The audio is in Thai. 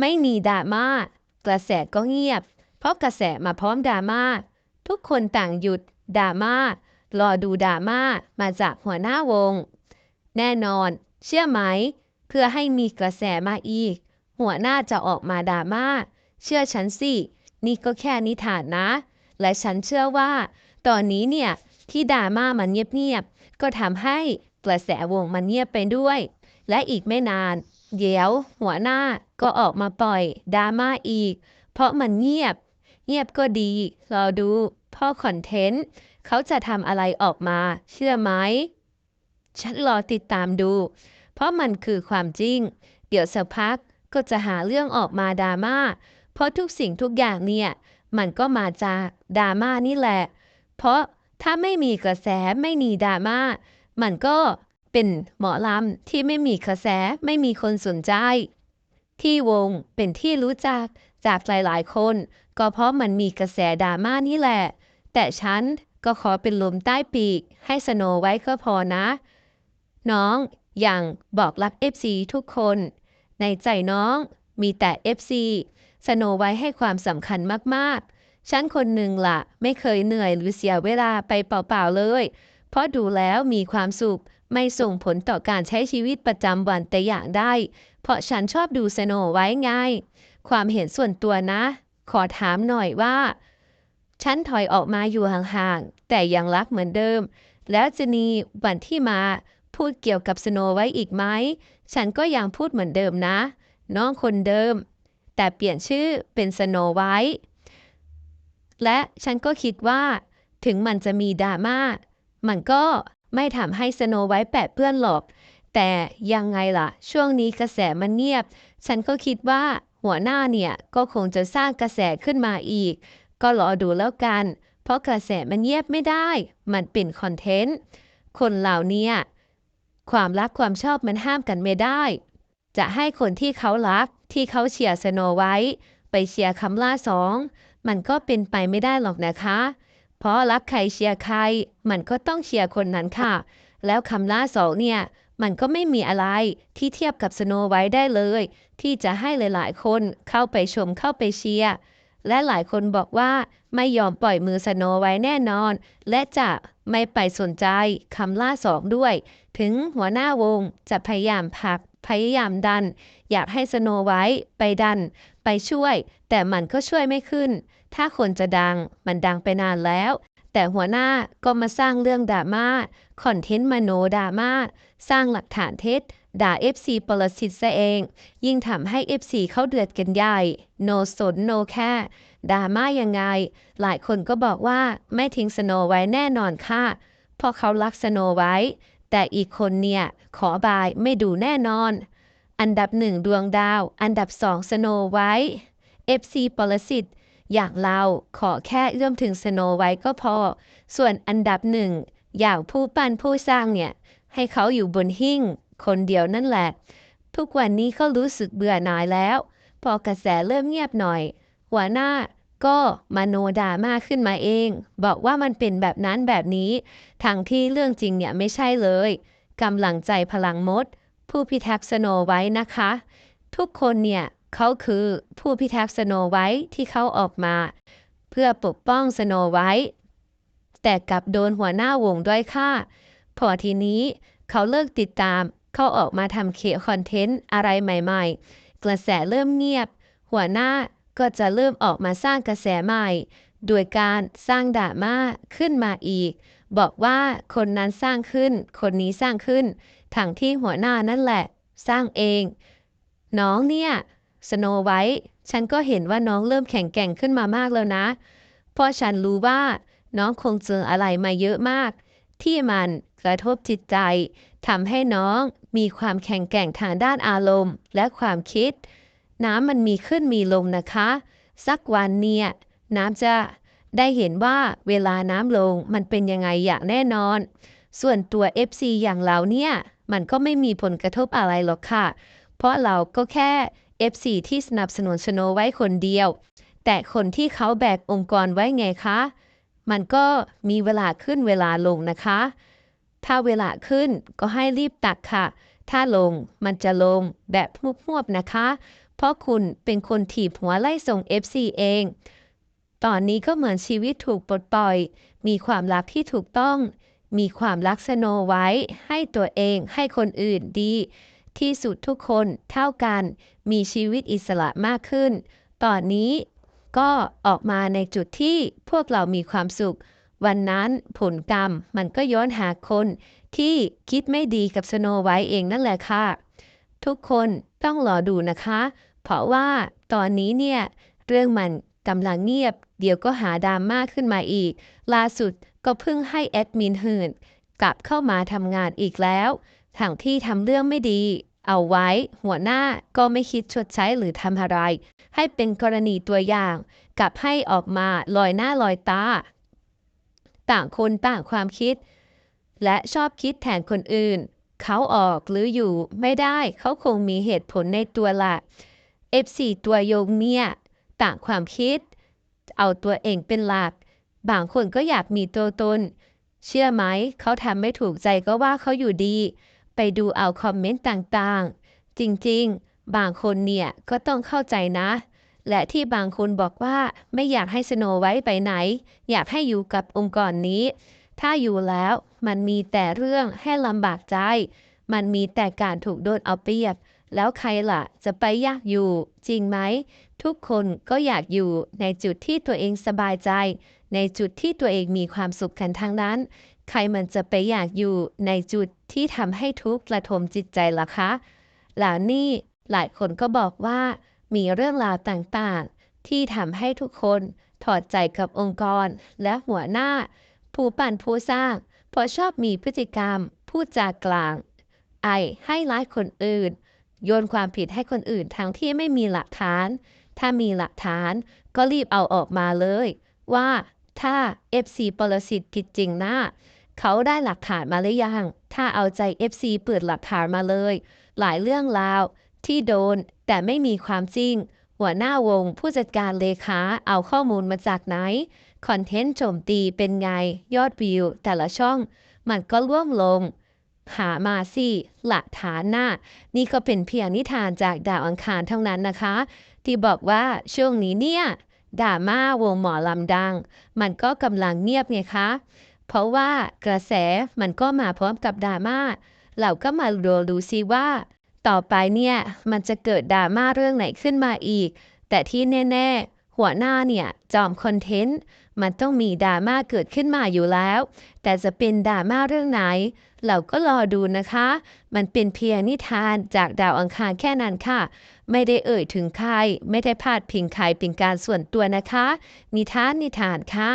ไม่มีดราม่ากระแสก็เงียบ เพราะกระแสมาพร้อมดราม่าทุกคนต่างหยุดดราม่ารอดูดราม่ามาจากหัวหน้าวง แน่นอน เชื่อไหม เพื่อให้มีกระแสมาอีก หัวหน้าจะออกมาดราม่าเชื่อฉันสิ นี่ก็แค่นิทานนะ และฉันเชื่อว่า ตอนนี้เนี่ย ที่ดราม่ามันเงียบๆก็ทำให้กระแสวงมันเงียบไปด้วย และอีกไม่นาน เดี๋ยวหัวหน้าก็ออกมาปล่อยดราม่าอีก เพราะมันเงียบ เงียบก็ดี รอดูพ่อคอนเทนต์ เขาจะทำอะไรออกมา เชื่อไหม ฉันรอติดตามดู เพราะมันคือความจริง เดี๋ยวสักพักก็จะหาเรื่องออกมาดราม่า เพราะทุกสิ่งทุกอย่างเนี่ย มันก็มาจากดราม่านี่แหละ เพราะถ้าไม่มีกระแสไม่มีดราม่า มันก็ เป็นหมอลำที่ไม่มีกระแสไม่มีคนสนใจ ที่วงเป็นที่รู้จักจากหลายๆ คน ก็เพราะมันมีกระแสดราม่านี่แหละ แต่ฉันก็ขอเป็นลมใต้ปีก ให้สโนไว้ก็พอนะ น้องอย่างบอกรัก FC ทุกคน ในใจน้องมีแต่ FC สโนไว้ให้ความสำคัญมากๆ ฉันคนหนึ่งละไม่เคยเหนื่อยหรือเสียเวลาไปเปล่าๆเลย เพราะดูแล้วมีความสุข ไม่ส่งผลต่อการใช้ชีวิตประจำวันแต่อย่างใดเพราะฉันชอบดูสโนไว้ไงความเห็นส่วนตัวนะ ขอถามหน่อยว่า ฉันถอยออกมาอยู่ห่างๆ แต่ยังรักเหมือนเดิม แล้วจะมีวันที่มาพูดเกี่ยวกับสโนไว้อีกไหม ฉันก็ยังพูดเหมือนเดิมนะ น้องคนเดิม แต่เปลี่ยนชื่อเป็นสโนไว้ และฉันก็คิดว่า ถึงมันจะมีดราม่ามันก็ ไม่ทำให้สโนไว้แปะเปื้อนหรอก แต่ยังไงล่ะ ช่วงนี้กระแสมันเงียบ ฉันก็คิดว่าหัวหน้าเนี่ย ก็คงจะสร้างกระแสขึ้นมาอีก ก็รอดูแล้วกัน เพราะกระแสมันเงียบไม่ได้ มันเป็นคอนเทนต์ คนเหล่านี้ความรักความชอบมันห้ามกันไม่ได้ จะให้คนที่เขารักที่เขาเชียร์สโนไว้ ไปเชียร์คำล่าสอง มันก็เป็นไปไม่ได้หรอกนะคะ เพราะรักใครเชียร์ใคร มันก็ต้องเชียร์คนนั้นค่ะ แล้วคำล่าสองเนี่ย มันก็ไม่มีอะไรที่เทียบกับสโนไว้ได้เลย ที่จะให้หลาย ๆ คนเข้าไปชมเข้าไปเชียร์และหลายคนบอกว่าไม่ยอมปล่อยมือสโนไว้แน่นอน และจะไม่ไปสนใจคำล่าสองด้วย ถึงหัวหน้าวงจะพยายามผลักพยายามดัน อยากให้สโนไว้ไปดัน ไปช่วย แต่มันก็ช่วยไม่ขึ้น ถ้าคนจะดัง มันดังไปนานแล้ว แต่หัวหน้าก็มาสร้างเรื่องดราม่าคอนเทนต์มโนดราม่าสร้างหลักฐานเท็จด่า FC ปรสิตซะเอง ยิ่งทำให้ FC เข้าเดือดกันใหญ่ โนสนโนแค่ดราม่ายังไง หลายคนก็บอกว่าไม่ทิ้งสโนไว้แน่นอนค่ะ เพราะเขารักสโนไว้ แต่อีกคนเนี่ย ขอบายไม่ดูแน่นอน อันดับหนึ่งดวงดาว อันดับสองสโนไว้ FC ปรสิตอย่างเราขอแค่เอื้อมถึงสโนไว้ก็พอ ส่วนอันดับหนึ่งอย่างผู้ปั้นผู้สร้างเนี่ย ให้เขาอยู่บนหิ้ง คนเดียวนั่นแหละ ทุกวันนี้เขารู้สึกเบื่อหน่ายแล้ว พอกระแสเริ่มเงียบหน่อย หัวหน้าก็มาโนดามาขึ้นมาเอง บอกว่ามันเป็นแบบนั้นแบบนี้ทางที่เรื่องจริงเนี่ยไม่ใช่เลยกำลังใจพลังมด ผู้พิทักษ์สโนไว้นะคะ ทุกคนเนี่ยเขาคือผู้พิทักษ์สโนไว้ที่เขาออกมา เพื่อปกป้องสโนไว้ แต่กลับโดนหัวหน้าวงด้วยค่ะ พอทีนี้เขาเลิกติดตาม เขาออกมาทำเคคอนเทนต์อะไรใหม่ๆ กระแสเริ่มเงียบ หัวหน้าก็จะเริ่มออกมาสร้างกระแสใหม่ โดยการสร้างดราม่าขึ้นมาอีก บอกว่าคนนั้นสร้างขึ้น คนนี้สร้างขึ้น ทั้งที่หัวหน้านั่นแหละ สร้างเอง น้องเนี่ย สโนไว้ฉันก็เห็นว่าน้องเริ่มแข็งแกร่งขึ้นมามากแล้วนะ เพราะฉันรู้ว่า น้องคงเจออะไรมาเยอะมาก ที่มันกระทบจิตใจทำให้น้องมีความแข็งแกร่งทางด้านอารมณ์ และความคิด น้ำมันมีขึ้นมีลงนะคะ สักวันเนี่ย น้ำจะได้เห็นว่าเวลาน้ำลงมันเป็นยังไงอย่างแน่นอน ส่วนตัว FC อย่างเราเนี่ย มันก็ไม่มีผลกระทบอะไรหรอกค่ะ เพราะเราก็แค่ FC ที่สนับสนุนสโนไว้คนเดียว แต่คนที่เขาแบกองค์กรไว้ไงคะ มันก็มีเวลาขึ้นเวลาลงนะคะ ถ้าเวลาขึ้นก็ให้รีบตักค่ะ ถ้าลงมันจะลงแบบมวบๆนะคะ เพราะคุณเป็นคนถีบหัวไล่ส่ง FC เอง ตอนนี้ก็เหมือนชีวิตถูกปลดปล่อย มีความรักที่ถูกต้อง มีความรักสโนไว้ให้ตัวเองให้คนอื่นดี ที่สุดทุกคนเท่ากัน มีชีวิตอิสระมากขึ้น ตอนนี้ก็ออกมาในจุดที่พวกเรามีความสุข วันนั้นผลกรรมมันก็ย้อนหาคนที่คิดไม่ดีกับสโนไว้เองนั่นแหละค่ะ ทุกคนต้องรอดูนะคะ เพราะว่าตอนนี้เนี่ย เรื่องมัน กำลังเงียบ เดี๋ยวก็หาดราม่าขึ้นมาอีก ล่าสุดก็เพิ่งให้แอดมินหื่นกลับเข้ามาทำงานอีกแล้วทั้งที่ทำเรื่องไม่ดี เอาไว้ หัวหน้าก็ไม่คิดชดใช้หรือทำอะไร ให้เป็นกรณีตัวอย่าง กลับให้ออกมาลอยหน้าลอยตา ต่างคนต่างความคิด และชอบคิดแทนคนอื่น เขาออกหรืออยู่ไม่ได้เขาคงมีเหตุผลในตัวละ F4 ตัวโยงเนี่ย ต่างความคิด เอาตัวเองเป็นหลัก บางคนก็อยากมีตัวตน เชื่อไหม เขาทำไม่ถูกใจก็ว่าเขาอยู่ดี ไปดูเอาคอมเมนต์ต่างๆ จริงๆ บางคนเนี่ยก็ต้องเข้าใจนะ และที่บางคนบอกว่าไม่อยากให้สโนไว้ไปไหน อยากให้อยู่กับองค์กรนี้ ถ้าอยู่แล้วมันมีแต่เรื่องให้ลำบากใจ มันมีแต่การถูกโดนเอาเปรียบ แล้วใครล่ะ จะไปอยากอยู่ จริงไหม ทุกคนก็อยากอยู่ในจุดที่ตัวเองสบายใจ ในจุดที่ตัวเองมีความสุขกันทั้งนั้น ใครมันจะไปอยากอยู่ในจุดที่ทำให้ทุกข์ระทมจิตใจล่ะคะแล้วนี่หลายคนก็บอกว่า มีเรื่องราวต่างๆ ที่ทำให้ทุกคนถอดใจกับองค์กรและหัวหน้า ผู้ปั่นผู้สร้างเพราะชอบมีพฤติกรรมพูดจากลาง ไอให้ร้ายคนอื่น โยนความผิดให้คนอื่นทั้งที่ไม่มีหลักฐาน ถ้ามีหลักฐานก็รีบเอาออกมาเลย ว่าถ้า FC ปรสิตผิดจริงนะเขาได้หลักฐานมาหรือยัง ถ้าเอาใจ FC เปิดหลักฐานมาเลย หลายเรื่องราว ที่โดนแต่ไม่มีความจริง หัวหน้าวงผู้จัดการเลขาเอาข้อมูลมาจากไหน คอนเทนต์โจมตีเป็นไง ยอดวิว แต่ละช่อง มันก็ร่วมลง หามาสิหลักฐานหน่ะนี่ก็เป็นเพียงนิทานจากดาวอังคารเท่านั้นนะคะ ที่บอกว่าช่วงนี้เนี่ยดราม่าวงหมอลำดัง มันก็กำลังเงียบไงคะ เพราะว่ากระแสมันก็มาพร้อมกับดราม่าเราก็มาดูดูซิว่า ต่อไปเนี่ยมันจะเกิดดราม่าเรื่องไหนขึ้นมาอีก แต่ที่แน่ ๆ หัวหน้าเนี่ยจอมคอนเทนต์ มันต้องมีดราม่าเกิดขึ้นมาอยู่แล้ว แต่จะเป็นดราม่าเรื่องไหน เราก็รอดูนะคะ มันเป็นเพียงนิทานจากดาวอังคารแค่นั้นค่ะ ไม่ได้เอ่ยถึงใคร ไม่ได้พาดพิงใครเป็นการส่วนตัวนะคะ นิทานนิทานค่ะ